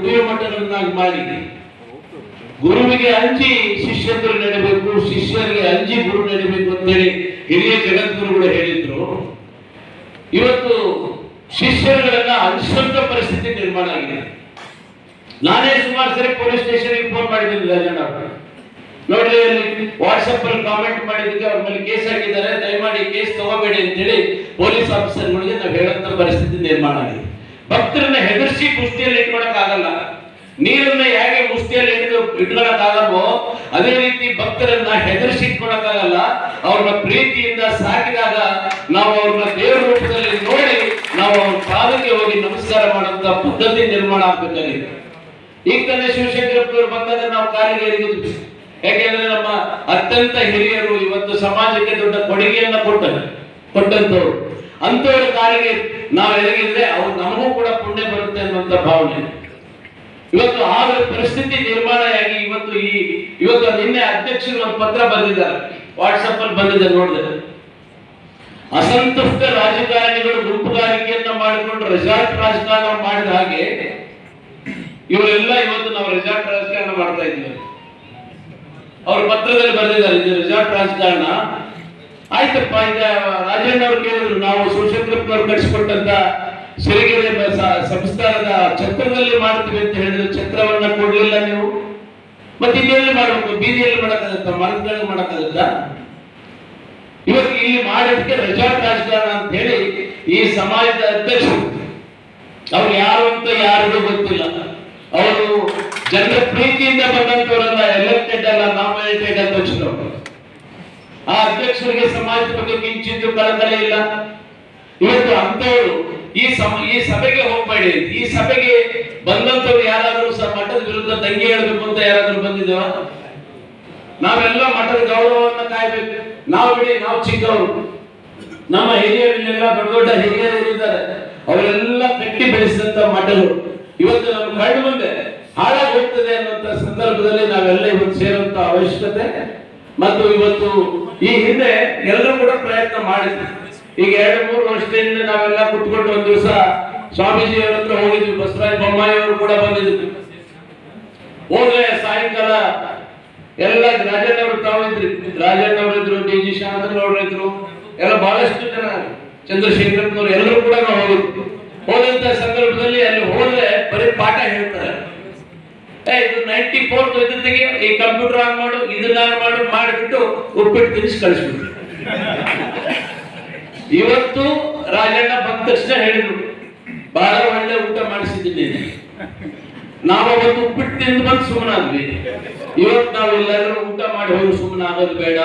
ಕುಡಿಯುವ ಮಠಗಳನ್ನಾಗಿ ಮಾಡಿ ಗುರುವಿಗೆ ಅಂಜಿ ಶಿಷ್ಯಂದರು ನಡಿಬೇಕು, ಶಿಷ್ಯರಿಗೆ ಅಂಜಿ ಗುರು ನಡಿಬೇಕು ಅಂತೇಳಿ ಹಿರಿಯ ಜಗದ್ಗುರುಗಳು ಹೇಳಿದ್ರು. ಇವತ್ತು ಶಿಷ್ಯರುಗಳನ್ನ ಅನಿಸುವಂತ ಪರಿಸ್ಥಿತಿ ನಿರ್ಮಾಣ ಆಗಿದೆ. ನಾನೇ ಸುಮಾರು ಸರಿ ಪೊಲೀಸ್ ಸ್ಟೇಷನ್ಗೆ ಫೋನ್ ಮಾಡಿದ್ದೀನಿ ಅಲ್ಲಿ ವಾಟ್ಸಪ್ ಅಲ್ಲಿ ಕಾಮೆಂಟ್ ಮಾಡಿದ್ದಕ್ಕೆ ಅವ್ರ ಮೇಲೆ ಕೇಸ್ ಹಾಕಿದ್ದಾರೆ. ದಯಮಾಡಿ ಕೇಸ್ ತಗೋಬೇಡಿ ಅಂತೇಳಿ ಪೊಲೀಸ್ ಆಫೀಸರ್ಗಳಿಗೆ ನಾವು ಹೇಳಂತ ಪರಿಸ್ಥಿತಿ ನಿರ್ಮಾಣ ಆಗಿದೆ. ಭಕ್ತರನ್ನ ಹೆದರ್ಸಿ ಮುಷ್ಟಿಯಲ್ಲಿ ಇಟ್ಕೊಳಕ್ ಆಗಲ್ಲ ನೀರನ್ನ ಹೇಗೆ ಮುಷ್ಟಿಯಲ್ಲಿ ಹಿಡಿದು ಇಟ್ಕೊಳಕ್ ಆಗಲ್ವೋ ಅದೇ ರೀತಿ ಭಕ್ತರನ್ನ ಹೆದರ್ಸಿ ಇಟ್ಕೊಳಕ್ ಆಗಲ್ಲ ಅವ್ರನ್ನ ಪ್ರೀತಿಯಿಂದ ಸಾಕಿದಾಗ ನಾವು ಅವ್ರನ್ನ ದೇವರ ರೂಪದಲ್ಲಿ ನೋಡಿ ನಾವು ಅವ್ರ ಪಾದಕ್ಕೆ ಹೋಗಿ ನಮಸ್ಕಾರ ಮಾಡುವಂತ ಪದ್ಧತಿ ನಿರ್ಮಾಣ ಆಗ್ಬೇಕಾಗಿದೆ. ಈಗ ತಾನೇ ಶಿವಶಂಕರಪ್ಪನವರು ಬಂದಾಗ ನಾವು ಕಾಲಿಗೆ ಯಾಕೆಂದ್ರೆ ನಮ್ಮ ಅತ್ಯಂತ ಹಿರಿಯರು ಇವತ್ತು ಸಮಾಜಕ್ಕೆ ದೊಡ್ಡ ಕೊಡುಗೆಯನ್ನ ಕೊಟ್ಟರು ಕೊಟ್ಟಂತವ್ರು. ಅಂತವ್ರ ಕಾಲಿಗೆ ನಾವು ಎರಗಿದ್ರೆ ಅವ್ರು ನಮಗೂ ಕೂಡ ಪುಣ್ಯ ಬರುತ್ತೆ ಅನ್ನುವಂತ ಭಾವನೆ. ಇವತ್ತು ಆ ಪರಿಸ್ಥಿತಿ ನಿರ್ಮಾಣ ಆಗಿ ಇವತ್ತು ಈ ಇವತ್ತು ನಿನ್ನೆ ಅಧ್ಯಕ್ಷರು ಒಂದು ಪತ್ರ ಬಂದಿದ್ದಾರೆ ವಾಟ್ಸಪ್ ಅಲ್ಲಿ ಬಂದಿದೆ ನೋಡಿದ್ರೆ ಅಸಂತುಷ್ಟ ರಾಜಕಾರಣಿಗಳು ಗುಂಪುಗಾರಿಕೆಯನ್ನ ಮಾಡಿಕೊಂಡು ರೆಸಾರ್ಟ್ ರಾಜಕಾರಣ ಮಾಡಿದ ಹಾಗೆ ಇವರೆಲ್ಲ ಇವತ್ತು ನಾವು ರೆಸಾರ್ಟ್ ರಾಜಕಾರಣ ಮಾಡ್ತಾ ಇದ್ದೀವಿ. ಅವ್ರ ಪತ್ರದಲ್ಲಿ ಬರೆದಿದ್ದಾರೆ, ಇದು ರೆಸಾರ್ಟ್ ರಾಜಕಾರಣ. ಆಯ್ತಪ್ಪ, ಈಗ ರಾಜಣ್ಣ ಅವ್ರು ಕೇಳಿದ್ರು, ನಾವು ಶಿವಶಂಕರಪ್ಪನವ್ರು ಕಟ್ಸಿಕೊಟ್ಟಂತ ಸಿರಿಗೆರೆ ಸಂಸ್ಥಾನದ ಛತ್ರದಲ್ಲಿ ಮಾಡ್ತೀವಿ ಅಂತ ಹೇಳಿದ್ರೆ. ಛತ್ರವನ್ನ ಕೊಡ್ಲಿಲ್ಲ ನೀವು. ಮತ್ತೆ ಇನ್ನೆಲ್ಲಿ ಮಾಡಬೇಕು? ಬೀದಿಯಲ್ಲಿ ಮಾಡಕ್ಕಾಗತ್ತ? ಮರದಲ್ಲಿ ಮಾಡಕ್ಕಾಗತ್ತ? ಇವತ್ತು ಇಲ್ಲಿ ಮಾಡೋದಕ್ಕೆ ರಜಾ ರಾಜಕಾರಣ ಅಂತ ಹೇಳಿ ಈ ಸಮಾಜದ ಅಧ್ಯಕ್ಷ ಅವ್ರು ಯಾರು ಅಂತ ಯಾರಿಗೂ ಗೊತ್ತಿಲ್ಲ. ಅವರು ಜನರ ಪ್ರೀತಿಯಿಂದ ಬಂದಂತವರನ್ನ ಎಲೆಕ್ಟೆಡ್ ಅಲ್ಲ ನಾಮಿನೇಟೆಡ್ ಅಧ್ಯಕ್ಷರು. ಆ ಅಧ್ಯಕ್ಷರಿಗೆ ಸಮಾಜದ ಬಗ್ಗೆ ಕಿಂಚಿತ್ತು ಕಳಕಳಿ ಇಲ್ಲ. ಇವತ್ತು ಅಂತವರು ಈ ಸಮ, ಈ ಸಭೆಗೆ ಹೋಗ್ಬೇಡಿ. ಈ ಸಭೆಗೆ ಬಂದಂತವ್ರು ಯಾರಾದರೂ ಸಹ ಮಠದ ವಿರುದ್ಧ ದಂಗೆ ಹೇಳಬೇಕು ಅಂತ ಯಾರಾದರೂ ಬಂದಿದ್ದೇವ ನಾವೆಲ್ಲ ಮಠದ ಗೌರವವನ್ನು ಕಾಯ್ಬೇಕು. ನಾವು ಬಿಡಿ ನಾವು ಚಿಕ್ಕವರು. ನಮ್ಮ ಹಿರಿಯರಲ್ಲೆಲ್ಲ ದೊಡ್ಡ ದೊಡ್ಡ ಹಿರಿಯರು ಇದ್ದಾರೆ. ಅವರೆಲ್ಲ ಕಟ್ಟಿ ಬೆಳೆಸಿದಂತ ಮಠಗಳು ಇವತ್ತು ನಮ್ಮ ಕಣ್ಣು ಮುಂದೆ ಹಾಳಾಗಿ ಹೋಗ್ತದೆ ಅನ್ನುವಂತ ಸಂದರ್ಭದಲ್ಲಿ ನಾವೆಲ್ಲ ಇವತ್ತು ಸೇರುವಂತ ಅವಶ್ಯಕತೆ ಮತ್ತು ಇವತ್ತು ಈ ಹಿಂದೆ ಎಲ್ಲರೂ ಕೂಡ ಪ್ರಯತ್ನ ಮಾಡಿದ್ವಿ ಈಗ ಎರಡು, ಮೂರು ವರ್ಷದಿಂದ ನಾವೆಲ್ಲ ಕುತ್ಕೊಂಡು ಒಂದ್ ದಿವಸ ಸ್ವಾಮೀಜಿ ಅವ್ರ ಹತ್ರ ಹೋಗಿದ್ವಿ, ಬಸವರಾಜ ಬೊಮ್ಮಾಯಿ ಅವರು ಕೂಡ ಬಂದಿದ್ರು. ಹೋದ್ರೆ ಸಾಯಂಕಾಲ ಎಲ್ಲ ರಾಜಣ್ಣ ಅವರು ತಾವಿದ್ರಿ. ರಾಜಣ್ಣ ಇದ್ರು ಡಿ ಜಿ ಶಾಂತನ್ ಅವರು ಇದ್ರು, ಎಲ್ಲ ಬಹಳಷ್ಟು ಜನ ಚಂದ್ರಶೇಖರಪ್ಪನವರು ಎಲ್ಲರೂ ಕೂಡ ನಾವು ಹೋಗಿದ್ವಿ. ಹೋದಂತ ಸಂದರ್ಭದಲ್ಲಿ ಅಲ್ಲಿ ಹೋದ್ರೆ ಬರೀ ಪಾಠ ಹೇಳ್ತಾರೆ. ಇದು ನೈಂಟಿ ಫೋರ್ ಇದು ತೆಗಿ ಈ ಕಂಪ್ಯೂಟರ್ ಆನ್ ಮಾಡು, ಇದನ್ನ ಆನ್ ಮಾಡು ಮಾಡಿಬಿಟ್ಟು ಉಪ್ಪಿಟ್ಟು ತಿನ್ನಿಸಿ ಕಳಿಸ್ಬಿಟ್ರು. ಇವತ್ತು ರಾಜಣ್ಣ ಬಂದ ತಕ್ಷಣ ಹೇಳಿದ್ರು ಬಹಳ ಒಳ್ಳೆ ಊಟ ಮಾಡಿಸಿದ್ದೀನಿ. ನಾವತ್ತು ಉಪ್ಪಿಟ್ಟು ತಿಂದು ಬಂದು ಸುಮ್ಮನಾದ್ವಿ ಇವತ್ತು ನಾವು ಎಲ್ಲರೂ ಊಟ ಮಾಡಿ ಹೋಗಿ ಸುಮ್ಮನೆ ಆಗೋದು ಬೇಡ.